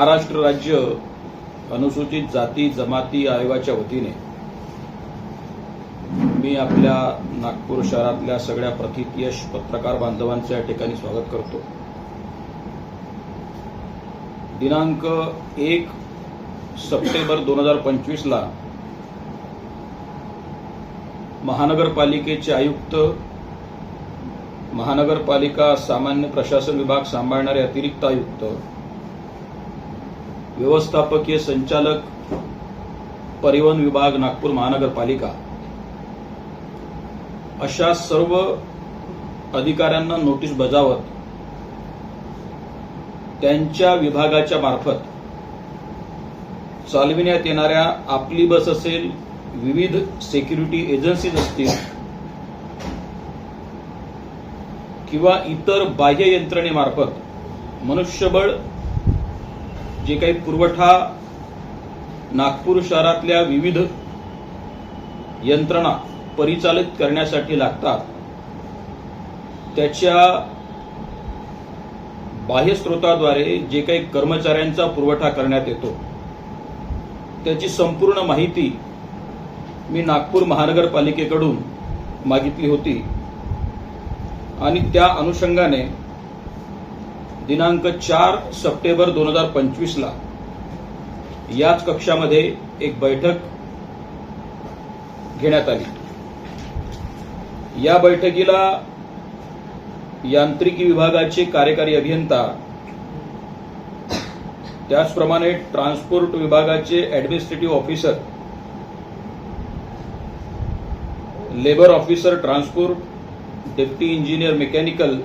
महाराष्ट्र राज्य अनुसूचित जाती जमाती आयोगाच्या वतीने मी आपल्या नागपूर शहरातल्या सगळ्या प्रतितयश पत्रकार बांधवांचं या ठिकाणी स्वागत करतो. दिनांक एक सप्टेंबर दोन हजार पंचवीसला महानगरपालिकेचे आयुक्त महानगरपालिका सामान्य प्रशासन विभाग सांभाळणारे अतिरिक्त आयुक्त व्यवस्थापकीय संचालक परिवहन विभाग नागपूर महानगरपालिका. अशा सर्व अधिकाऱ्यांना नोटीस बजावत त्यांच्या विभागाच्या मार्फत चालविण्यात येणाऱ्या आपली बस असेल विविध सेक्युरिटी एजन्सीज असतील किंवा इतर बाह्य यंत्रणेमार्फत मनुष्यबळ जे काही पुरवठा नागपूर शहरातल्या विविध यंत्रणा परिचालित करण्यासाठी लागतात त्याच्या बाह्य स्रोताद्वारे जे काही कर्मचाऱ्यांचा पुरवठा करण्यात येतो त्याची संपूर्ण माहिती मी नागपूर महानगरपालिकेकडून मागितली होती आणि त्या अनुषंगाने दिनांक चार सप्टेंबर दोन हजार पंचवीसला याच कक्षामध्ये एक बैठक घेण्यात आली. या बैठकीला यांत्रिकी विभागाचे कार्यकारी अभियंता त्याचप्रमाणे ट्रान्सपोर्ट विभागाचे administrative officer labour officer transport deputy engineer mechanical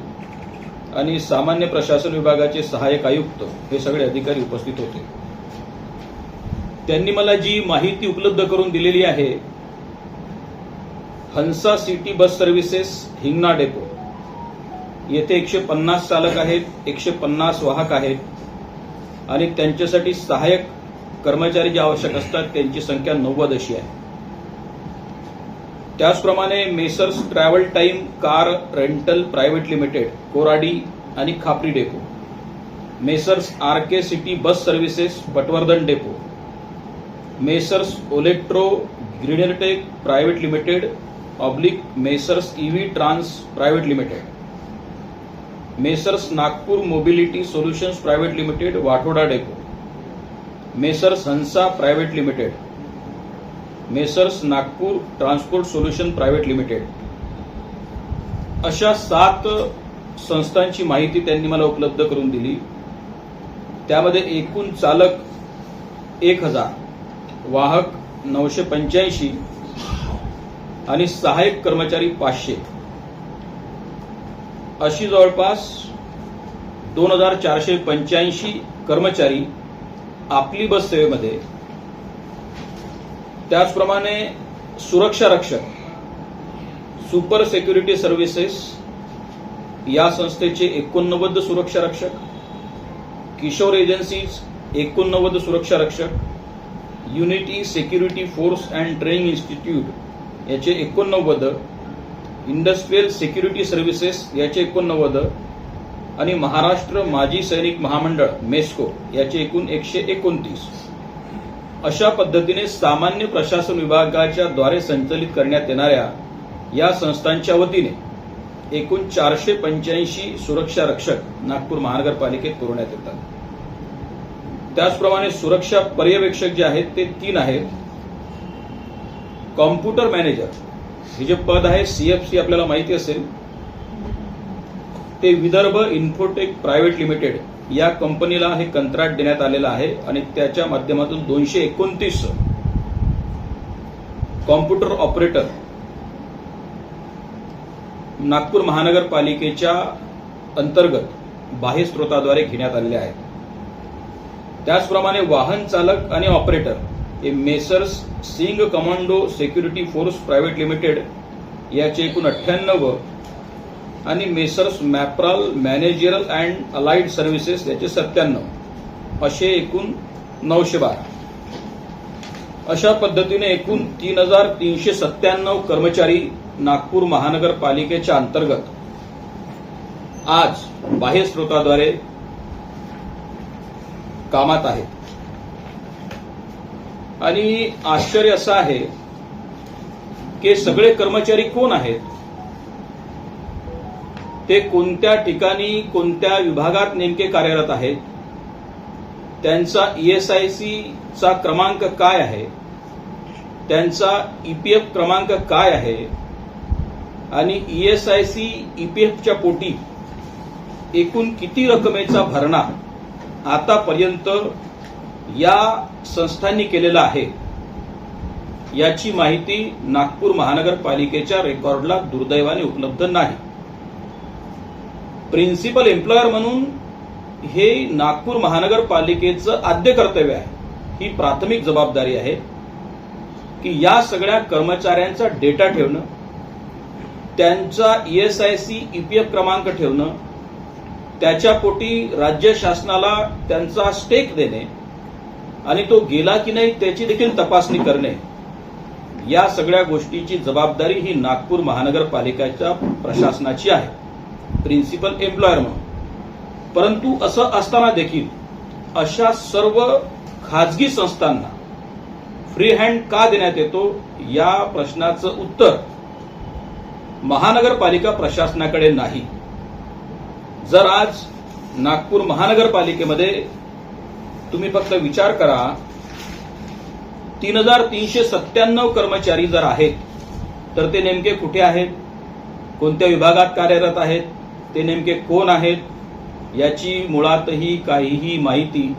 आणि सामान्य प्रशासन विभागाचे सहाय्यक आयुक्त हे सगळे अधिकारी उपस्थित होते. त्यांनी मला जी माहिती उपलब्ध करून दिलेली आहे Hansa city bus services Hingna depot. येथे एकशे पन्नास चालक आहेत एकशे पन्नास वाहक आहेत आणि त्यांच्यासाठी सहाय्यक कर्मचारी जे आवश्यक असतात त्यांची संख्या नव्वद अशी आहे. त्याचप्रमाणे messrs travel time car rental private limited Koradi आणि Khapri depot. Messrs R K city bus services Patwardhan depot. Messrs Olectra Greentech private limited oblique messrs EV trans private limited. Messrs Nagpur mobility solutions private limited Wathoda depot. Messrs Hansa private limited. Messrs Nagpur transport solution private limited. अशा सात संस्थांची माहिती त्यांनी मला उपलब्ध करून दिली. त्यामध्ये एकूण चालक एक हजार वाहक नऊशे पंच्याऐंशी आणि सहाय्यक कर्मचारी पाचशे. अशी जवळपास दोन हजार चारशे पंच्याऐंशी कर्मचारी आपली बस सेवेमध्ये त्याचप्रमाणे सुरक्षा रक्षक सुपर सेक्युरिटी सर्व्हिसेस या संस्थेचे एकोणनव्वद सुरक्षा रक्षक किशोर एजन्सीज एकोणनव्वद सुरक्षा रक्षक unity security force and training institute याचे एकोणनव्वद इंडस्ट्रीयल सेक्युरिटी सर्व्हिसेस याचे एकोणनव्वद आणि महाराष्ट्र माजी सैनिक महामंडळ मेस्को याचे एकूण एकशे एकोणतीस. अशा पद्धतीने सामान्य प्रशासन विभागाच्या द्वारे संचलित करण्यात येणाऱ्या या संस्थांच्या वतीने एकूण चारशे पंच्याऐंशी सुरक्षा रक्षक नागपूर महानगरपालिकेत पुरवण्यात येतात. त्याचप्रमाणे सुरक्षा पर्यवेक्षक जे आहेत ते तीन आहेत. कॉम्प्युटर मॅनेजर हे जे पद आहे सीएफसी आपल्याला माहिती असेल. ते विदर्भ इन्फोटेक प्रायव्हेट लिमिटेड या कंपनीला हे कंत्राट देण्यात आलेलं आहे आणि त्याच्या माध्यमातून दोनशे एकोणतीस कॉम्प्युटर ऑपरेटर नागपूर महानगरपालिकेच्या अंतर्गत बाह्य स्रोताद्वारे घेण्यात आलेले आहेत. त्याचप्रमाणे वाहन चालक आणि ऑपरेटर हे messrs Singh commando security force private limited याचे एकूण अठ्ठ्याण्णव आणि मेसर्स मॅप्राल मॅनेजरल अँड अलाइड सर्व्हिसेस याचे सत्त्याण्णव. असे एकूण नऊशे बारा. अशा पद्धतीने एकूण तीन हजार तीनशे सत्त्याण्णव कर्मचारी नागपूर महानगरपालिकेच्या अंतर्गत आज बाह्य स्रोताद्वारे कामात आहेत. आणि आश्चर्य असं आहे की सगळे कर्मचारी कोण आहेत? ते कोणत्या ठिकाणी कोणत्या विभागात नेमके कार्यरत आहेत? त्यांचा ईएसआयसी चा क्रमांक काय आहे? त्यांचा ईपीएफ क्रमांक काय आहे? आणि ईएसआयसी ईपीएफच्या पोटी एकूण किती रकमेचा भरणा आतापर्यंत या संस्थांनी केलेला आहे? याची माहिती नागपूर महानगरपालिकेच्या रेकॉर्डला दुर्दैवाने उपलब्ध नाही. प्रिन्सिपल एम्प्लॉयर म्हणून हे नागपूर महानगरपालिकेचं आद्य कर्तव्य आहे. ही प्राथमिक जबाबदारी आहे की या सगळ्या कर्मचाऱ्यांचा डेटा ठेवणं त्यांचा ईएसआयसी ईपीएफ क्रमांक ठेवणं त्याच्या पोटी राज्य शासनाला त्यांचा स्टेक देणे आणि तो गेला की नाही त्याची देखील तपासणी करणे या सगळ्या गोष्टीची जबाबदारी ही नागपूर महानगरपालिकेच्या प्रशासनाची आहे. प्रिन्सिपल एम्प्लॉयर म्हणून. परंतु असं असताना देखील अशा सर्व खाजगी संस्थांना फ्री हँड का देण्यात येतो या प्रश्नाचं उत्तर महानगरपालिका प्रशासनाकडे नाही. जर आज नागपूर महानगरपालिकेमध्ये तुम्ही फक्त विचार करा तीन हजार तीनशे सत्त्याण्णव कर्मचारी जर आहेत तर ते नेमके कुठे आहेत? कोणत्या विभागात कार्यरत आहेत? ते नेमके कोण आहेत याची मुळातही काहीही माहिती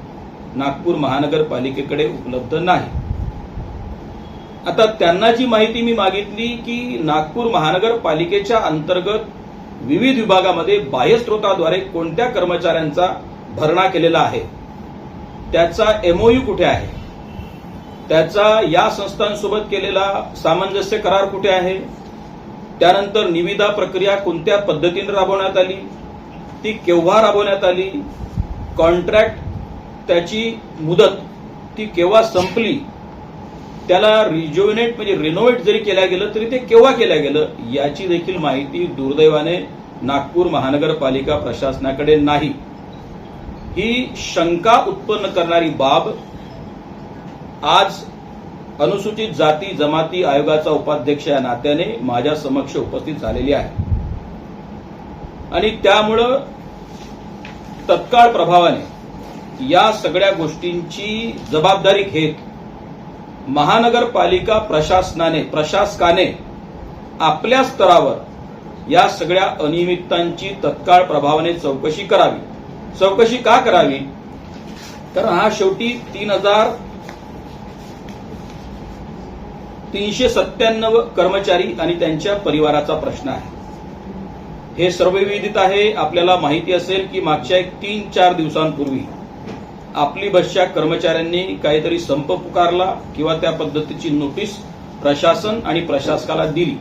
नागपूर महानगरपालिकेकडे उपलब्ध नाही. आता त्यांना जी माहिती मी मागितली की नागपूर महानगरपालिकेच्या अंतर्गत विविध विभागामध्ये बाह्यस्रोताद्वारे कोणत्या कर्मचाऱ्यांचा भरणा केलेला आहे त्याचा एमओयू कुठे आहे त्याचा या संस्थांसोबत केलेला सामंजस्य करार कुठे आहे त्यानंतर निविदा प्रक्रिया कोणत्या पद्धतीने राबवण्यात आली? ती केव्हा राबवण्यात आली? कॉन्ट्रॅक्ट त्याची मुदत ती केव्हा संपली? त्याला रिज्युनेट म्हणजे रिनोव्हेट जरी केल्या गेलं तरी ते केव्हा केल्या गेलं? याची देखील माहिती दुर्दैवाने नागपूर महानगरपालिका प्रशासनाकडे नाही. ही शंका उत्पन्न करणारी बाब आज अनुसूचित जाती जमाती आयोगाचा उपाध्यक्ष या नात्याने माझ्या समक्ष उपस्थित झालेली आहे. आणि त्यामुळं तत्काळ प्रभावाने या सगळ्या गोष्टींची जबाबदारी घेत महानगरपालिका प्रशासनाने प्रशासकाने आपल्या स्तरावर या सगळ्या अनियमिततांची तत्काळ प्रभावाने चौकशी करावी. चौकशी का करावी? तर हा शेवटी तीन हजार तीनशे सत्त्याण्णव कर्मचारी आणि त्यांच्या परिवाराचा प्रश्न आहे. हे सर्वविदित आहे. आपल्याला माहिती असेल की मागच्या एक तीन चार दिवसांपूर्वी आपली बसच्या कर्मचाऱ्यांनी काहीतरी संप पुकारला किंवा त्या पद्धतीची नोटीस प्रशासन आणि प्रशासकाला दिली.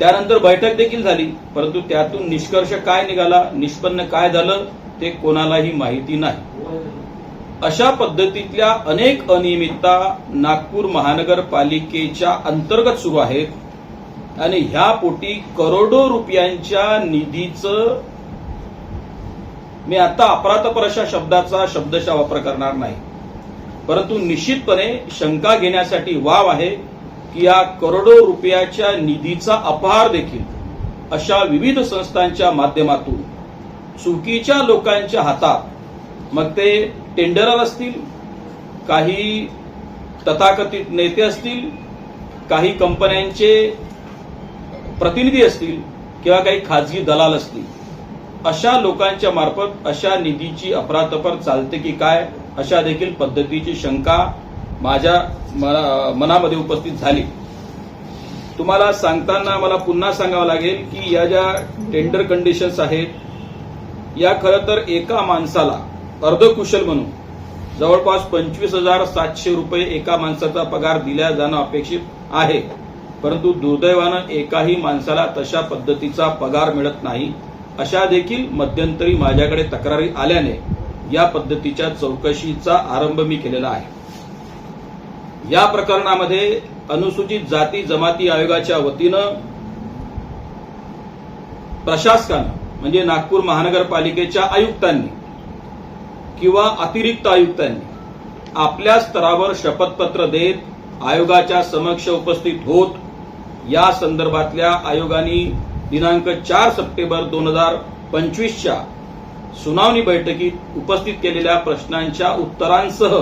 त्यानंतर बैठक देखील झाली. परंतु त्यातून निष्कर्ष काय निघाला निष्पन्न काय झालं ते कोणालाही माहिती नाही. अशा पद्धतीतल्या अनेक अनियमितता नागपूर महानगरपालिकेच्या अंतर्गत सुरू आहेत. आणि ह्या पोटी करोडो रुपयांच्या निधीचं मी आता अपरातपर अशा शब्दाचा शब्दशा वापर करणार नाही. परंतु निश्चितपणे शंका घेण्यासाठी वाव आहे की या करोडो रुपयाच्या निधीचा अपहार देखील अशा विविध संस्थांच्या माध्यमातून चुकीच्या लोकांच्या हातात मग ते टेंडरर असतील काही तथाकथित नेते असतील काही कंपन्यांचे प्रतिनिधी असतील किंवा काही खाजगी दलाल असतील अशा लोकांच्या मार्फत अशा निधीची अपरातपर चालते की काय अशा देखील पद्धतीची शंका माझ्या मनामध्ये उपस्थित झाली. तुम्हाला सांगताना मला पुन्हा सांगावं लागेल की या ज्या टेंडर कंडिशन्स आहेत या खरं तर एका माणसाला अर्धकुशल म्हणून. जवळपास पंचवीस हजार सातशे रुपये एका माणसाचा पगार दिला जाणं अपेक्षित आहे. परंतु दुर्दैवानं एकाही माणसाला तशा पद्धतीचा पगार मिळत नाही. अशा देखील मध्यंतरी माझ्याकडे तक्रारी आल्याने या पद्धतीच्या चौकशीचा आरंभ मी केलेला आहे. या प्रकरणामध्ये अनुसूचित जाती जमाती आयोगाच्या वतीनं प्रशासकानं म्हणजे नागपूर महानगरपालिकेच्या आयुक्तांनी किंवा अतिरिक्त आयुक्तांनी आपल्या स्तरावर शपथपत्र देत आयोगाच्या समक्ष उपस्थित होत या संदर्भातल्या आयोगाने दिनांक चार सप्टेंबर दोन हजार पंचवीसच्या सुनावणी बैठकीत उपस्थित केलेल्या प्रश्नांच्या उत्तरांसह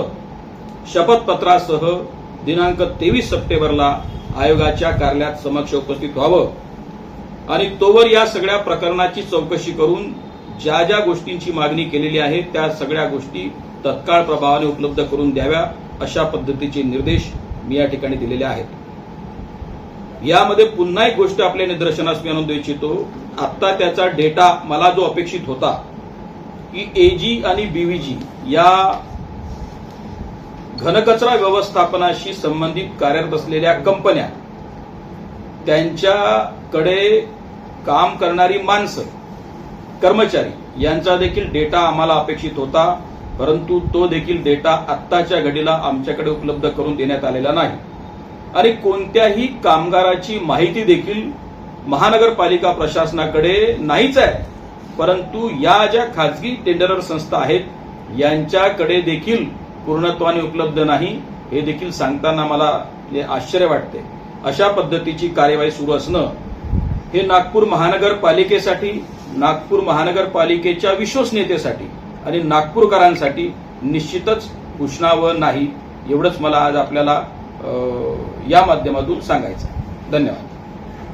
शपथपत्रासह दिनांक तेवीस सप्टेंबरला आयोगाच्या कार्यालयात समक्ष उपस्थित व्हावं. आणि तोवर या सगळ्या प्रकरणाची चौकशी करून ज्या ज्या गोष्टींची मागणी केलेली आहे त्या सगळ्या गोष्टी तत्काळ प्रभावाने उपलब्ध करून द्याव्या अशा पद्धतीचे निर्देश मी या ठिकाणी दिलेले आहेत. यामध्ये पुन्हा एक गोष्ट आपल्या निदर्शनास मी आणून देऊ इच्छितो. आत्ता त्याचा डेटा मला जो अपेक्षित होता की एजी आणि बीव्हीजी या घनकचरा व्यवस्थापनाशी संबंधित कार्यरत असलेल्या कंपन्या त्यांच्याकडे काम करणारी माणसं कर्मचारी यांचा देखील डेटा आम्हाला अपेक्षित होता परंतु तो देखील डेटा आत्ताच्या घडीला आमच्याकडे उपलब्ध करून देण्यात आलेला नाही. आणि कोणत्याही कामगाराची माहिती देखील महानगरपालिका प्रशासनाकडे नाहीच आहे. परंतु या ज्या खाजगी टेंडरर संस्था आहेत यांच्याकडे देखील पूर्णत्वाने उपलब्ध नाही हे देखील सांगताना मला हे आश्चर्य वाटते. अशा पद्धतीची कार्यवाही सुरू असणं हे नागपूर महानगरपालिकेसाठी नागपूर महानगरपालिकेच्या विश्वसनीयतेसाठी आणि नागपूरकरांसाठी निश्चितच घोषणावं नाही एवढंच मला आज आपल्याला या माध्यमातून सांगायचं धन्यवाद.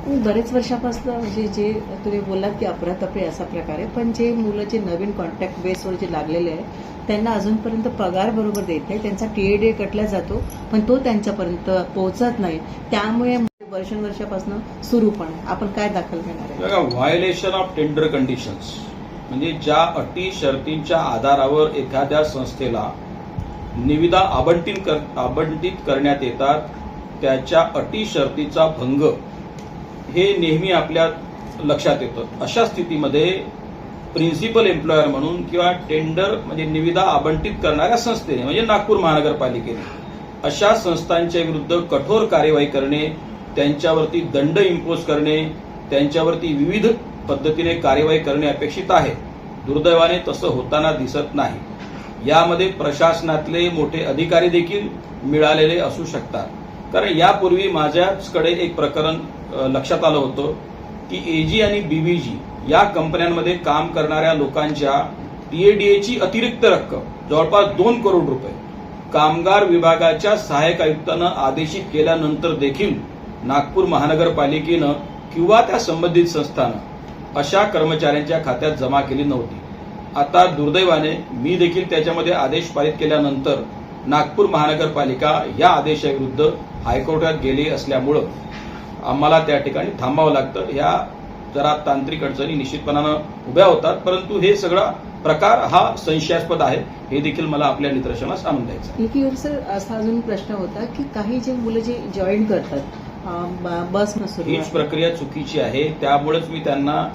हो, बरेच वर्षापासून म्हणजे जे तुम्ही बोललात की अपरातपे असा प्रकार आहे पण जे मुलं जे नवीन कॉन्ट्रॅक्ट बेसवर जे लागलेले आहे त्यांना अजूनपर्यंत पगार बरोबर देत नाही त्यांचा टीएडीए कटला जातो पण तो त्यांच्यापर्यंत पोहोचत नाही. त्यामुळे वर्षानुवर्षापासून सुरू पण. आपण काय दाखल घेणार आहे? व्हायोलेशन ऑफ टेंडर कंडिशन्स म्हणजे ज्या अटी शर्तींच्या आधारावर एखाद्या संस्थेला निविदा आबंटित कर आबंटित करण्यात येतात त्याच्या अटी शर्तीचा भंग हे नेहमी आपल्या लक्षात येतं. अशा स्थितीमध्ये प्रिन्सिपल एम्प्लॉयर म्हणून किंवा टेंडर म्हणजे निविदा आबंटित करणाऱ्या संस्थेने म्हणजे नागपूर महानगरपालिकेने अशा संस्थांच्या विरुद्ध कठोर कार्यवाही करणे त्यांच्यावरती दंड इम्पोज करणे त्यांच्यावरती विविध पद्धतीने कार्यवाही करणे अपेक्षित आहे. दुर्दैवाने तसं होताना दिसत नाही. यामध्ये प्रशासनातले मोठे अधिकारी देखील मिळालेले असू शकतात. कारण यापूर्वी माझ्याचकडे एक प्रकरण लक्षात आलं होतं की एजी आणि बीबीजी या कंपन्यांमध्ये काम करणाऱ्या लोकांच्या टीएडीएची अतिरिक्त रक्कम जवळपास दोन करोड रुपये कामगार विभागाच्या सहाय्यक आयुक्तानं आदेशित केल्यानंतर देखील नागपूर महानगरपालिकेनं किंवा त्या संबंधित संस्थानं अशा कर्मचाऱ्यांच्या खात्यात जमा केली नव्हती. आता दुर्दैवाने मी देखील त्याच्यामध्ये आदेश पारित केल्यानंतर नागपूर महानगरपालिका या आदेशाविरुद्ध हायकोर्टात गेली असल्यामुळं आम्हाला त्या ठिकाणी थांबावं लागतं. ह्या जरा तांत्रिक अडचणी निश्चितपणानं उभ्या होतात परंतु हे सगळा प्रकार हा संशयास्पद आहे. हे देखील मला आपल्या निदर्शनास आणून द्यायचं सर असा अजून प्रश्न होता की काही जे मुलं जे जॉईन करतात बस हीच. प्रक्रिया चुकीची आहे त्यामुळेच मी त्यांना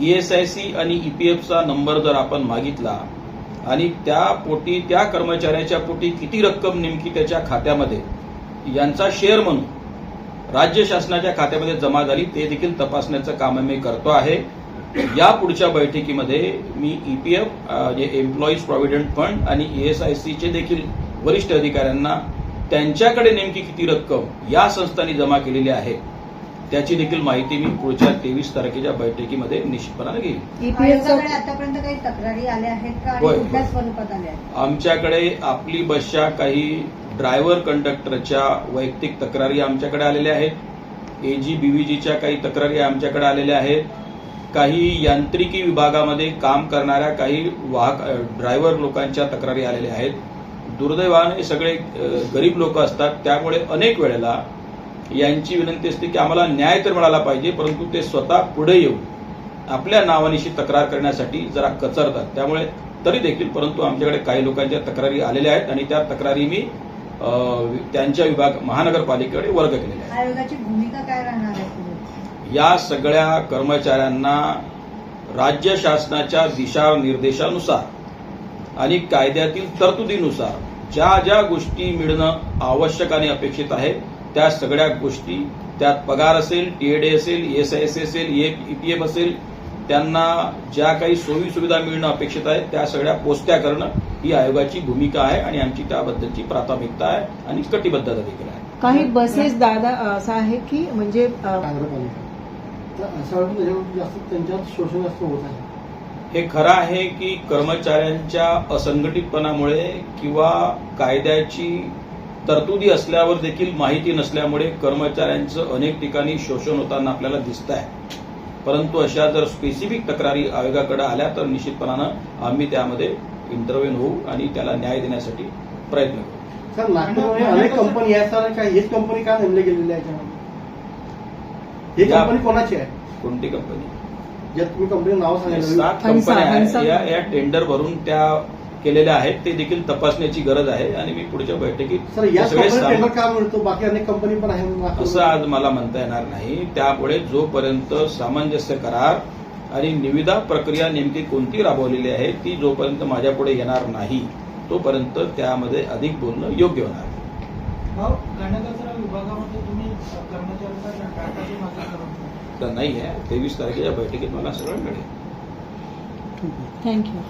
E ईएसआयसी आणि ईपीएफचा नंबर जर आपण मागितला आणि त्या पोटी त्या कर्मचाऱ्याच्या पोटी किती रक्कम नेमकी त्याच्या खात्यामध्ये यांचा शेअर म्हणून राज्य शासनाच्या खात्यामध्ये जमा झाली ते देखील तपासण्याचं काम मी करतो आहे या पुढच्या बैठकीमध्ये मी E ईपीएफ जे एम्प्लॉईज प्रॉव्हिडंट फंड आणि E ईएसआयसीचे देखील वरिष्ठ अधिकाऱ्यांना त्यांच्याकडे नेमकी किती रक्कम या संस्थांनी जमा केलेली आहे त्याची देखील माहिती मी पुढच्या तेवीस तारखेच्या बैठकीमध्ये निश्चितपणाने घेईन. आमच्याकडे आपली बसच्या काही ड्रायव्हर कंडक्टरच्या वैयक्तिक तक्रारी आमच्याकडे आलेल्या आहेत एजी बीव्हीजीच्या काही तक्रारी आमच्याकडे आलेल्या आहेत काही यांत्रिकी विभागामध्ये काम करणाऱ्या काही वाहक ड्रायव्हर लोकांच्या तक्रारी आलेल्या आहेत दुर्दैवाने सगळे गरीब लोक असतात. त्यामुळे अनेक वेळेला यांची विनंती असते की आम्हाला न्याय तर मिळाला पाहिजे परंतु ते स्वतः पुढे येऊन आपल्या नावानिशी तक्रार करण्यासाठी जरा कचरतात. त्यामुळे तरी देखील परंतु आमच्याकडे काही लोकांच्या तक्रारी आलेल्या आहेत आणि त्या तक्रारी मी त्यांच्या विभाग महानगरपालिकेकडे वर्ग केलेल्या आहेत. आयोगाची भूमिका काय राहणार या सगळ्या कर्मचाऱ्यांना राज्य शासनाच्या दिशानिर्देशानुसार आणि कायद्यातील तरतुदीनुसार ज्या ज्या गोष्टी मिळणं आवश्यक आणि अपेक्षित आहे त्या सगळ्या गोष्टी त्यात पगार असेल टीएडे असेल ईएसआयसी असेल ईपीएफ असेल त्यांना ज्या काही सोयी सुविधा मिळणं अपेक्षित आहे त्या सगळ्या पोचत्या करणं ही आयोगाची भूमिका आहे आणि आमची त्याबद्दलची प्राथमिकता आहे आणि कटिबद्धता देखील आहे. काही बसेस दादा असं आहे की म्हणजे जास्त त्यांच्यात शोषण जास्त होत आहे. हे खरं आहे की कर्मचाऱ्यांच्या असंघटितपणामुळे किंवा कायद्याची तरतुदी असल्यावर देखील माहिती नसल्यामुळे कर्मचाऱ्यांचं अनेक ठिकाणी शोषण होताना आपल्याला दिसत आहे परंतु अशा जर स्पेसिफिक तक्रारी आयोगाकडे आल्या तर निश्चितपणानं आम्ही त्यामध्ये इंटरव्हेन होऊ आणि त्याला न्याय देण्यासाठी प्रयत्न करू. सर नागपूरमध्ये अनेक कंपनी आहेत सर काय हेच कंपनी का नेमली गेलेली आहे याच्यामध्ये? ही या- कंपनी कोणाची आहे? कोणती कंपनी ज्यात तुम्ही कंपनी नाव सांगितलं सात हंसा- कंपन्या हंसा- आहेत या या टेंडर भरून त्या केलेल्या आहेत ते देखील तपासण्याची गरज आहे आणि मी पुढच्या बैठकीत सर या सगळे टेंडर का मिळतो? बाकी अनेक कंपनी पण आहे. असं आज मला म्हणता येणार नाही. त्यामुळे जोपर्यंत सामंजस्य करार आणि निविदा प्रक्रिया नेमकी कोणती राबवलेली आहे ती जोपर्यंत माझ्यापुढे येणार नाही तोपर्यंत त्यामध्ये अधिक बोलणं योग्य होणार. भाऊ घनकचरा विभागामध्ये तुम्ही मागणी करून तर नाही आहे. तेवीस तारखेच्या बैठकीत मला सगळं मिळेल. थँक्यू